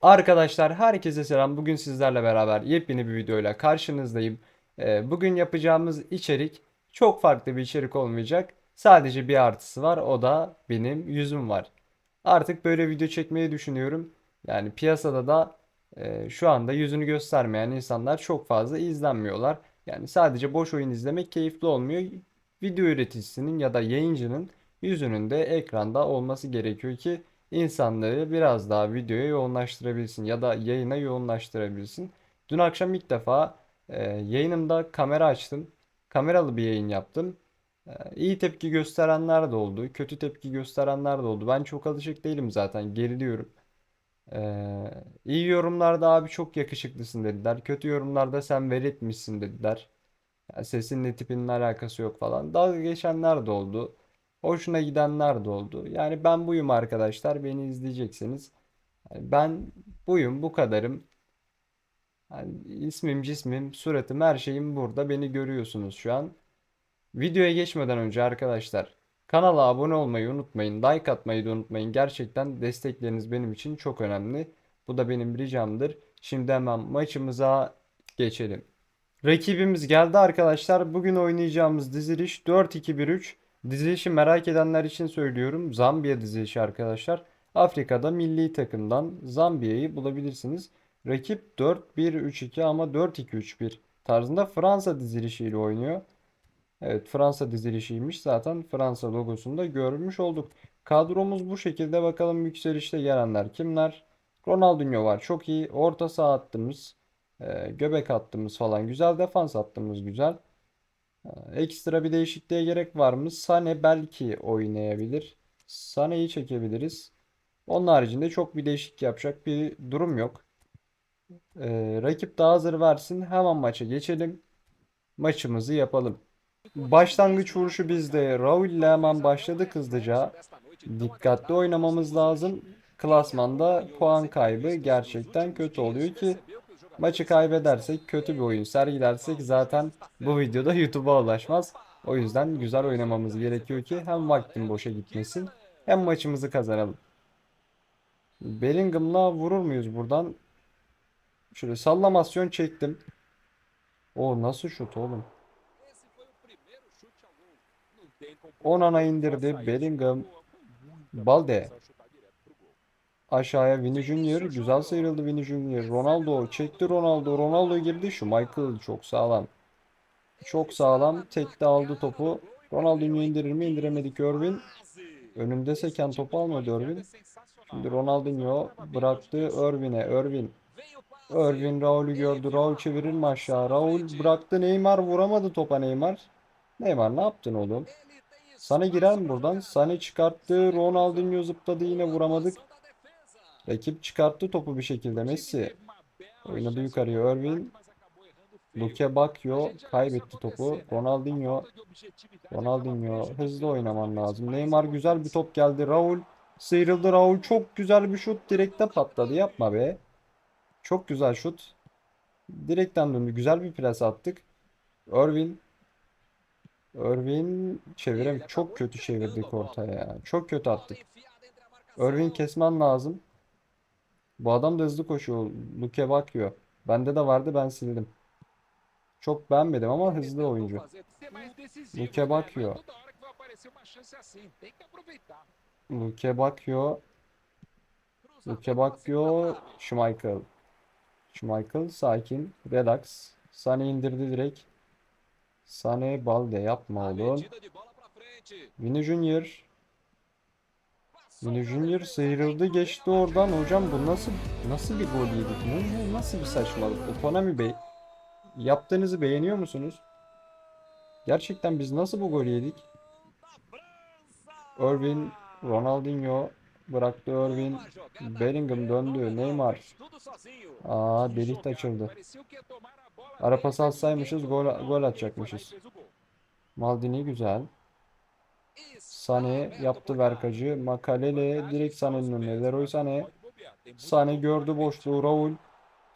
Arkadaşlar herkese selam. Bugün sizlerle beraber yepyeni bir videoyla karşınızdayım. Ee, Bugün yapacağımız içerik çok farklı bir içerik olmayacak. Sadece bir artısı var. O da benim yüzüm var. Artık böyle video çekmeyi düşünüyorum. Yani piyasada da e, şu anda yüzünü göstermeyen insanlar çok fazla izlenmiyorlar. Yani sadece boş oyun izlemek keyifli olmuyor. Video üreticisinin ya da yayıncının yüzünün de ekranda olması gerekiyor ki insanları biraz daha videoya yoğunlaştırabilsin ya da yayına yoğunlaştırabilsin. Dün akşam ilk defa e, yayınımda kamera açtım. Kameralı bir yayın yaptım. E, iyi tepki gösterenler de oldu, kötü tepki gösterenler de oldu. Ben çok alışık değilim zaten, geriliyorum. E, iyi yorumlarda abi çok yakışıklısın dediler. Kötü yorumlarda sen veletmişsin dediler. Ya sesinle tipinin alakası yok falan. Dalga geçenler de oldu. Hoşuna gidenler de oldu. Yani ben buyum arkadaşlar. Beni izleyecekseniz. Yani ben buyum, bu kadarım. Yani ismim, cismim, suratım, her şeyim burada. Beni görüyorsunuz şu an. Videoya geçmeden önce arkadaşlar kanala abone olmayı unutmayın. Like atmayı da unutmayın. Gerçekten destekleriniz benim için çok önemli. Bu da benim ricamdır. Şimdi hemen maçımıza geçelim. Rakibimiz geldi arkadaşlar. Bugün oynayacağımız diziliş 4-2-1-3. Dizilişi merak edenler için söylüyorum. Zambiya dizilişi arkadaşlar. Afrika'da milli takımdan Zambiya'yı bulabilirsiniz. Rakip 4-1-3-2 ama 4-2-3-1 tarzında Fransa dizilişiyle oynuyor. Evet Fransa dizilişiymiş. Zaten Fransa logosunu da görmüş olduk. Kadromuz bu şekilde. Bakalım yükselişte gelenler kimler? Ronaldinho var. Çok iyi. Orta saha hattımız. e, göbek hattımız falan. Güzel. Defans hattımız güzel. Ekstra bir değişikliğe gerek var mı? Sane belki oynayabilir. Sane'yi çekebiliriz. Onun haricinde çok bir değişiklik yapacak bir durum yok. E, rakip de hazır versin. Hemen maça geçelim. Maçımızı yapalım. Başlangıç vuruşu bizde. Raul ile hemen başladık hızlıca. Dikkatli oynamamız lazım. Klasmanda puan kaybı gerçekten kötü oluyor ki maçı kaybedersek kötü bir oyun sergilersek zaten bu videoda YouTube'a ulaşmaz. O yüzden güzel oynamamız gerekiyor ki hem vaktin boşa gitmesin hem maçımızı kazanalım. Bellingham'la vurur muyuz buradan? Şöyle sallamasyon çektim. O nasıl şut oğlum? Onana indirdi. Bellingham. Balde. Aşağıya Vini Junior. Güzel sıyrıldı Vini Junior. Ronaldo çekti Ronaldo. Ronaldo girdi. Şu Michael çok sağlam. Çok sağlam. Tekte aldı topu. Ronaldinho indirir mi? İndiremedik Irvin. Önünde seken topu almadı Irvin. Şimdi Ronaldinho bıraktı Irvin'e. Irvin. Irvin Raul'ü gördü. Raul çevirir mi aşağı? Raul bıraktı. Neymar vuramadı topa Neymar. Neymar ne yaptın oğlum? Sana girer mi buradan? Sane çıkarttı. Ronaldinho zıpladı yine vuramadık. Rakip çıkarttı topu bir şekilde. Messi oynadı yukarıya. Irvin. Luke Bakio kaybetti topu. Ronaldinho. Ronaldinho hızlı oynaman lazım. Neymar güzel bir top geldi. Raul sıyrıldı. Raul çok güzel bir şut. Direkte patladı. Yapma be. Çok güzel şut. Direkten döndü. Güzel bir pres attık. Irvin. Irvin çevirem çok kötü çevirdik ortaya ya. Çok kötü attık. Irvin kesmen lazım. Bu adam da hızlı koşuyor. Luke bakıyor. Bende de vardı ben sildim. Çok beğenmedim ama hızlı oyuncu. Luke bakıyor. Luke bakıyor. Luke bakıyor. Schmeichel. Schmeichel sakin. Relax. Sane indirdi direkt. Sane Balde yapma oğlum. Vini Junior. Vini Junior sıyrıldı geçti oradan. Hocam bu nasıl nasıl bir gol yedik? Nasıl bir saçmalık? Bu Konami Bey yaptığınızı beğeniyor musunuz? Gerçekten biz nasıl bu golü yedik? Irvin, Ronaldinho bıraktı Irvin. Bellingham döndü. Neymar. Aa delik de açıldı. Ara pas atsaymışız gol, gol atacakmışız. Maldini güzel. Sane yaptı verkacı. Makalele direkt Sane'nin önüne. Leroy Sane. Sane gördü boşluğu. Raul.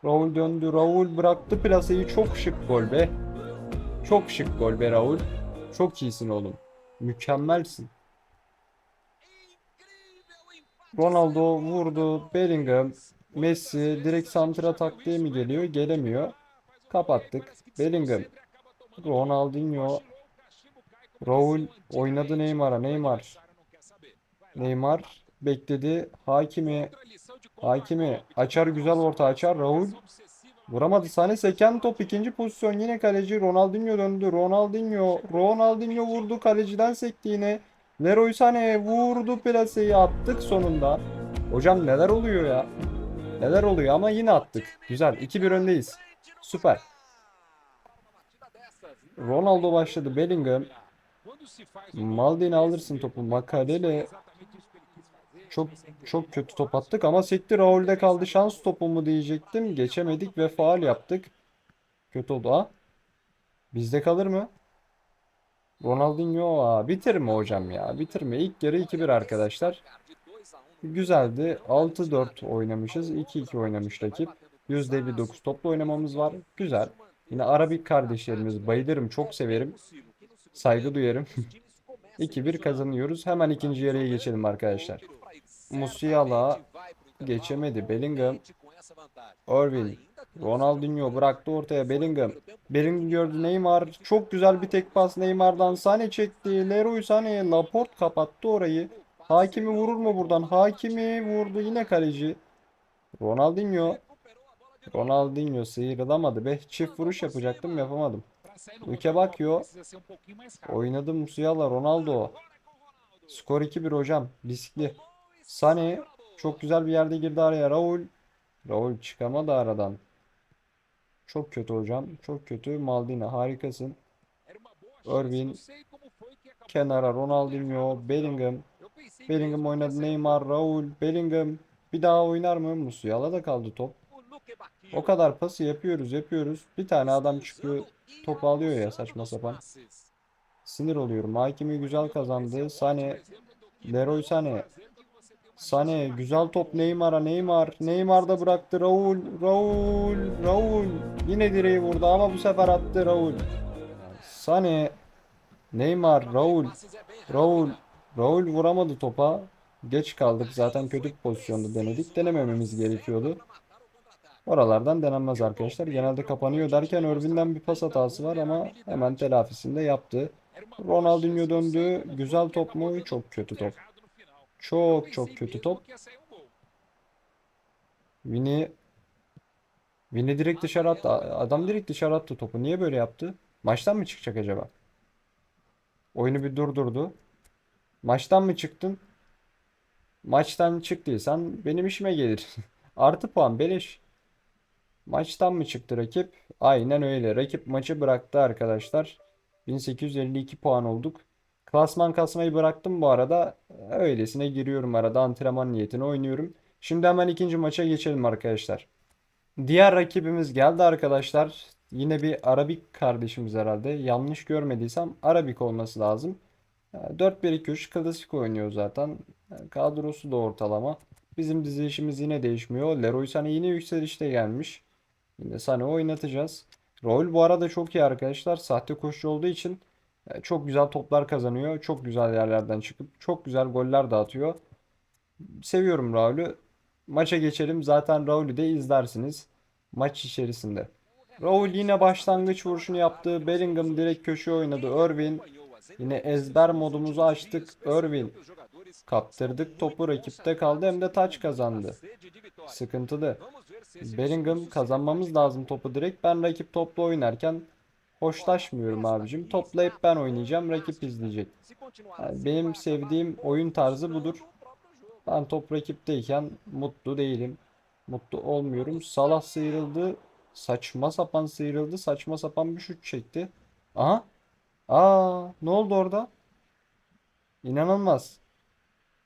Raul döndü. Raul bıraktı plaseyi. Çok şık gol be. Çok şık gol be Raul. Çok iyisin oğlum. Mükemmelsin. Ronaldo vurdu. Bellingham. Messi direkt santra taktiği mi geliyor? Gelemiyor. Kapattık. Bellingham. Ronaldinho. Raul oynadı Neymar'a. Neymar. Neymar bekledi. Hakimi. Hakimi. Açar güzel orta açar. Raul. Vuramadı. Sane seken top ikinci pozisyon. Yine kaleci Ronaldinho döndü. Ronaldinho. Ronaldinho vurdu. Kaleciden sekti yine. Leroy Sané vurdu plaseyi attık sonunda. Hocam neler oluyor ya? Neler oluyor ama yine attık. Güzel. 2-1 öndeyiz. Süper. Ronaldo başladı. Bellingham. Maldini alırsın topu. Makalele çok çok kötü top attık ama sekti Raul'de kaldı. Şans topu mu diyecektim. Geçemedik ve faal yaptık. Kötü oldu ha. Bizde kalır mı? Ronaldinho aa, bitirme hocam ya. Bitirme. İlk yarı 2-1 arkadaşlar. Güzeldi. 6-4 oynamışız. 2-2 oynamış rakip. %59 toplu oynamamız var. Güzel. Yine Arabik kardeşlerimiz bayılırım. Çok severim. Saygı duyarım. 2-1 kazanıyoruz. Hemen ikinci yarıya geçelim arkadaşlar. Musiala geçemedi. Bellingham. Irving. Ronaldinho bıraktı ortaya Bellingham. Bellingham gördü Neymar. Çok güzel bir tek pas Neymar'dan. Sane çekti. Leroy Sané. Laporte kapattı orayı. Hakimi vurur mu buradan? Hakimi vurdu yine kaleci. Ronaldinho. Ronaldinho sıyrılamadı be. Çift vuruş yapacaktım yapamadım. Ülke bakıyor. Oynadı Musiala Ronaldo. Skor 2-1 hocam. Riskli. Sane çok güzel bir yerde girdi araya. Raul. Raul çıkamadı aradan. Çok kötü hocam. Çok kötü. Maldini harikasın. Irving. Kenara Ronaldinho. Bellingham. Bellingham oynadı. Neymar. Raul. Bellingham. Bir daha oynar mı? Musiala da kaldı top. O kadar pası yapıyoruz yapıyoruz. Bir tane adam çıkıyor. Topu alıyor ya saçma sapan. Sinir oluyorum. Hakimi güzel kazandı. Sane. Leroy Sané. Sané güzel top Neymar'a Neymar. Neymar da bıraktı Raul. Raul. Raul. Yine direği vurdu ama bu sefer attı Raul. Sané. Neymar. Raul. Raul. Raul vuramadı topa. Geç kaldık. Zaten kötü pozisyonda denedik. Denemememiz gerekiyordu. Oralardan denenmez arkadaşlar. Genelde kapanıyor derken Irving'den bir pas hatası var ama hemen telafisini de yaptı. Ronaldinho döndü. Güzel top mu? Çok kötü top. Çok çok kötü top. Vini Vini direkt dışarı attı. Adam direkt dışarı attı topu. Niye böyle yaptı? Maçtan mı çıkacak acaba? Oyunu bir durdurdu. Maçtan mı çıktın? Maçtan çıktıysan benim işime gelir. Artı puan beleş. Maçtan mı çıktı rakip? Aynen öyle. Rakip maçı bıraktı arkadaşlar. 1852 puan olduk. Klasman kasmayı bıraktım bu arada. Öylesine giriyorum arada antrenman niyetine oynuyorum. Şimdi hemen ikinci maça geçelim arkadaşlar. Diğer rakibimiz geldi arkadaşlar. Yine bir Arabik kardeşimiz herhalde. Yanlış görmediysem Arabik olması lazım. 4-1-2-3 klasik oynuyor zaten. Kadrosu da ortalama. Bizim dizilişimiz yine değişmiyor. Leroy Sané yine yükselişte gelmiş. Yine Sané oynatacağız. Raul bu arada çok iyi arkadaşlar. Sahte koşucu olduğu için e, çok güzel toplar kazanıyor. Çok güzel yerlerden çıkıp çok güzel goller de atıyor. Seviyorum Raul'ü. Maça geçelim. Zaten Raul'ü de izlersiniz maç içerisinde. Raul yine başlangıç vuruşunu yaptı. Bellingham direkt köşe oynadı. Irving yine ezber modumuzu açtık. Irving kaptırdık topu rakipte kaldı hem de taç kazandı. Sıkıntılı. Bellingham kazanmamız lazım topu direkt. Ben rakip topla oynarken hoşlaşmıyorum abicim. Topla hep ben oynayacağım. Rakip izleyecek. Yani benim sevdiğim oyun tarzı budur. Ben top rakipteyken mutlu değilim. Mutlu olmuyorum. Salah sıyrıldı. Saçma sapan sıyrıldı. Saçma sapan bir şut çekti. Aha. Aa, ne oldu orada? İnanılmaz.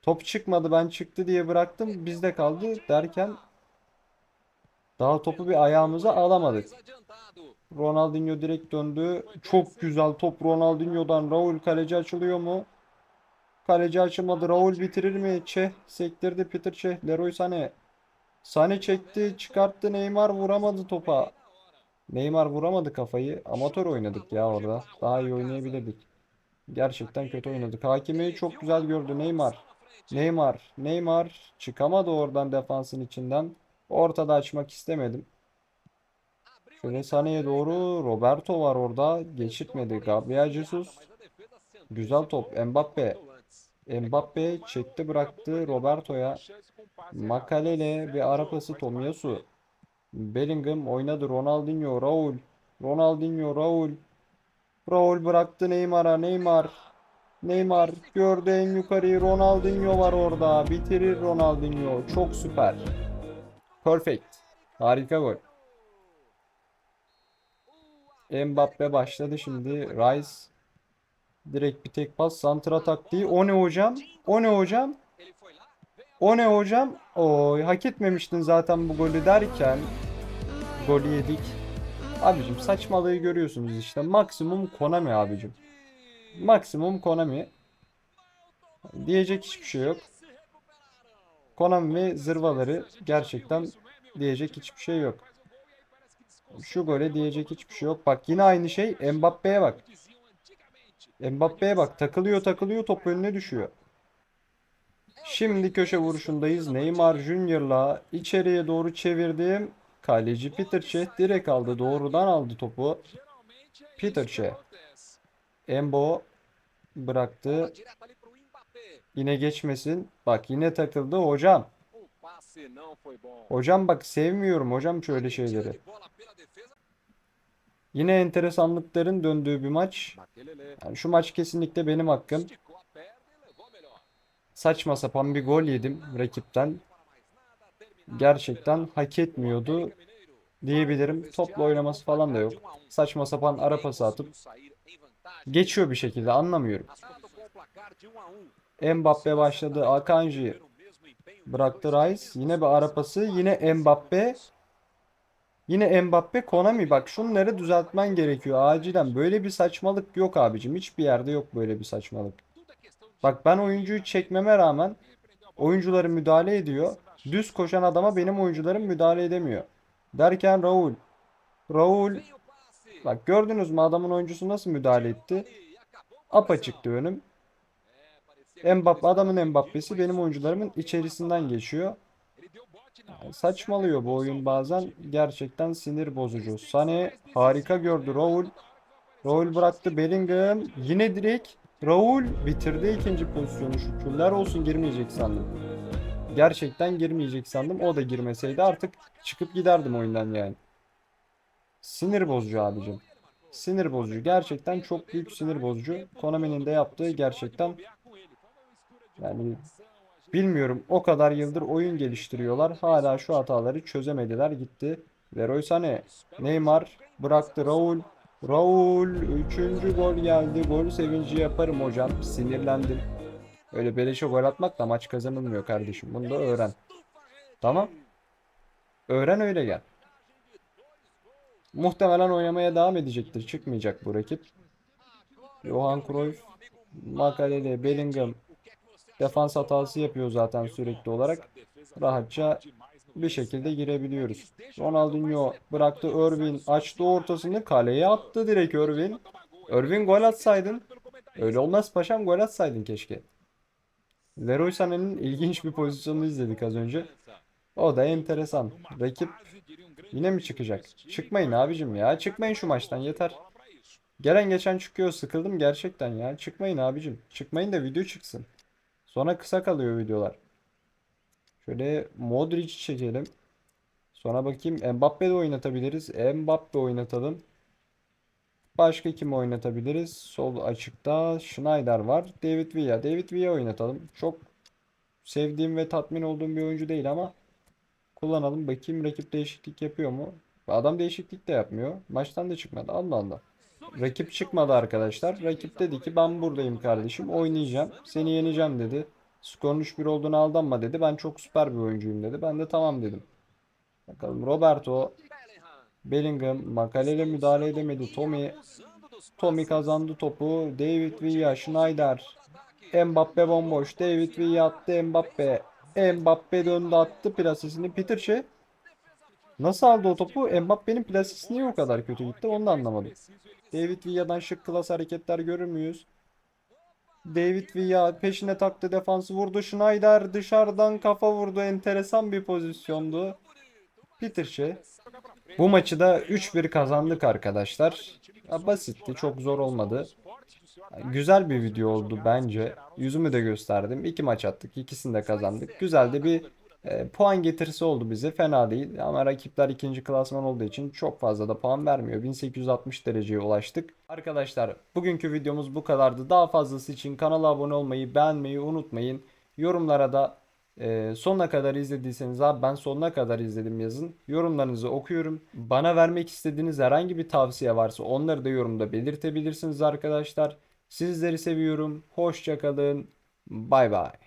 Top çıkmadı ben çıktı diye bıraktım. Bizde kaldı derken daha topu bir ayağımıza alamadık. Ronaldinho direkt döndü. Çok güzel top Ronaldinho'dan. Raul kaleci açılıyor mu? Kaleci açılmadı. Raul bitirir mi? Çeh sektirdi Peter Çeh. Leroy Sané. Sané çekti, çıkarttı. Neymar vuramadı topa. Neymar vuramadı kafayı. Amatör oynadık ya orada. Daha iyi oynayabilirdik. Gerçekten kötü oynadık. Hakimi çok güzel gördü Neymar. Neymar, Neymar çıkamadı oradan defansın içinden. Ortada açmak istemedim. Şöyle Sané'ye doğru Roberto var orada. Geçirtmedi. Gabriel Jesus. Güzel top. Mbappe. Mbappe çekti bıraktı Roberto'ya. Makalele ve ara pası Tomiyasu. Bellingham oynadı. Ronaldinho, Raul. Ronaldinho, Raul. Raul bıraktı Neymar'a. Neymar. Neymar gördü en yukarıyı. Ronaldinho var orada. Bitirir Ronaldinho. Çok süper. Perfect. Harika gol. Mbappe başladı şimdi. Rice direkt bir tek pas. Santra taktiği. O ne hocam? O ne hocam? O ne hocam? Oy hak etmemiştin zaten bu golü derken golü yedik. Abicim saçmalığı görüyorsunuz işte. Maksimum Konami abicim. Maksimum Konami. Diyecek hiçbir şey yok. Konami zırvaları gerçekten diyecek hiçbir şey yok. Şu gole diyecek hiçbir şey yok. Bak yine aynı şey. Mbappe'ye bak. Mbappe'ye bak. Takılıyor takılıyor top önüne düşüyor. Şimdi köşe vuruşundayız. Neymar Junior'la içeriye doğru çevirdim. Kaleci Peter Cech direkt aldı. Doğrudan aldı topu. Peter Cech. Embo bıraktı. Yine geçmesin. Bak yine takıldı hocam. Hocam bak sevmiyorum hocam şöyle şeyleri. Yine enteresanlıkların döndüğü bir maç. Yani şu maç kesinlikle benim hakkım. Saçma sapan bir gol yedim rakipten. Gerçekten hak etmiyordu diyebilirim. Topla oynaması falan da yok. Saçma sapan ara pası atıp geçiyor bir şekilde anlamıyorum. Mbappe başladı. Akanji bıraktı Rice. Yine bir ara pası. Yine Mbappe. Yine Mbappe Konami bak şunları düzeltmen gerekiyor acilen. Böyle bir saçmalık yok abicim. Hiçbir yerde yok böyle bir saçmalık. Bak ben oyuncuyu çekmeme rağmen oyuncuları müdahale ediyor. Düz koşan adama benim oyuncularım müdahale edemiyor. Derken Raul. Raul bak gördünüz mü adamın oyuncusu nasıl müdahale etti? Apaçıktı önüm. Mbappe adamın Mbappe'si benim oyuncularımın içerisinden geçiyor. Yani saçmalıyor bu oyun bazen. Gerçekten sinir bozucu. Sané harika gördü Raul. Raul bıraktı Bellingham. Yine direkt Raul bitirdi ikinci pozisyonu. Şükürler olsun girmeyecek sandım. Gerçekten girmeyecek sandım. O da girmeseydi artık çıkıp giderdim oyundan yani. Sinir bozucu abicim. Sinir bozucu. Gerçekten çok büyük sinir bozucu. Konami'nin de yaptığı gerçekten yani bilmiyorum o kadar yıldır oyun geliştiriyorlar. Hala şu hataları çözemediler gitti. Leroy Sané, Neymar bıraktı Raul. Raul 3. gol geldi. Gol sevinci yaparım hocam. Sinirlendim. Öyle beleşe gol atmakla maç kazanılmıyor kardeşim. Bunu da öğren. Tamam. Öğren öyle gel. Muhtemelen oynamaya devam edecektir. Çıkmayacak bu rakip. Johan Cruyff, Makalele, Bellingham defans hatası yapıyor zaten sürekli olarak. Rahatça bir şekilde girebiliyoruz. Ronaldinho bıraktı Irvin açtı ortasını kaleye attı direkt Irvin. Irvin gol atsaydın. Öyle olmaz paşam gol atsaydın keşke. Leroy Sané'nin ilginç bir pozisyonunu izledik az önce. O da enteresan. Rakip yine mi çıkacak? Çıkmayın abicim ya. Çıkmayın şu maçtan yeter. Gelen geçen çıkıyor. Sıkıldım gerçekten ya. Çıkmayın abicim. Çıkmayın da video çıksın. Sonra kısa kalıyor videolar. Şöyle Modric'i çekelim. Sonra bakayım Mbappe de oynatabiliriz. Mbappe oynatalım. Başka kim oynatabiliriz? Sol açıkta Schneider var. David Villa. David Villa oynatalım. Çok sevdiğim ve tatmin olduğum bir oyuncu değil ama kullanalım. Bakayım rakip değişiklik yapıyor mu? Adam değişiklik de yapmıyor. Maçtan da çıkmadı. Allah Allah. Rakip çıkmadı arkadaşlar. Rakip dedi ki ben buradayım kardeşim. Oynayacağım. Seni yeneceğim dedi. Skorun 3-1 olduğunu aldanma dedi. Ben çok süper bir oyuncuyum dedi. Ben de tamam dedim. Bakalım Roberto, Bellingham, Makalele müdahale edemedi. Tommy, Tommy kazandı topu. David Villa, Schneider, Mbappe bomboş. David Villa attı Mbappe. Mbappe döndü attı plasesini. Peter Shea nasıl aldı o topu? Mbappe'nin plasesi niye o kadar kötü gitti? Onu da anlamadım. David Villa'dan şık klas hareketler görür müyüz? David Villa peşine taktı defansı vurdu. Schneider dışarıdan kafa vurdu. Enteresan bir pozisyondu. Peterşe. Bu maçı da 3-1 kazandık arkadaşlar. Ya basitti, çok zor olmadı. Güzel bir video oldu bence. Yüzümü de gösterdim. İki maç attık, ikisini de kazandık. Güzel de bir e, puan getirisi oldu bize. Fena değil ama rakipler ikinci klasman olduğu için çok fazla da puan vermiyor. 1860 dereceye ulaştık. Arkadaşlar bugünkü videomuz bu kadardı. Daha fazlası için kanala abone olmayı, beğenmeyi unutmayın. Yorumlara da e, sonuna kadar izlediyseniz abi ben sonuna kadar izledim yazın. Yorumlarınızı okuyorum. Bana vermek istediğiniz herhangi bir tavsiye varsa onları da yorumda belirtebilirsiniz arkadaşlar. Sizleri seviyorum. Hoşça kalın. Bay bay.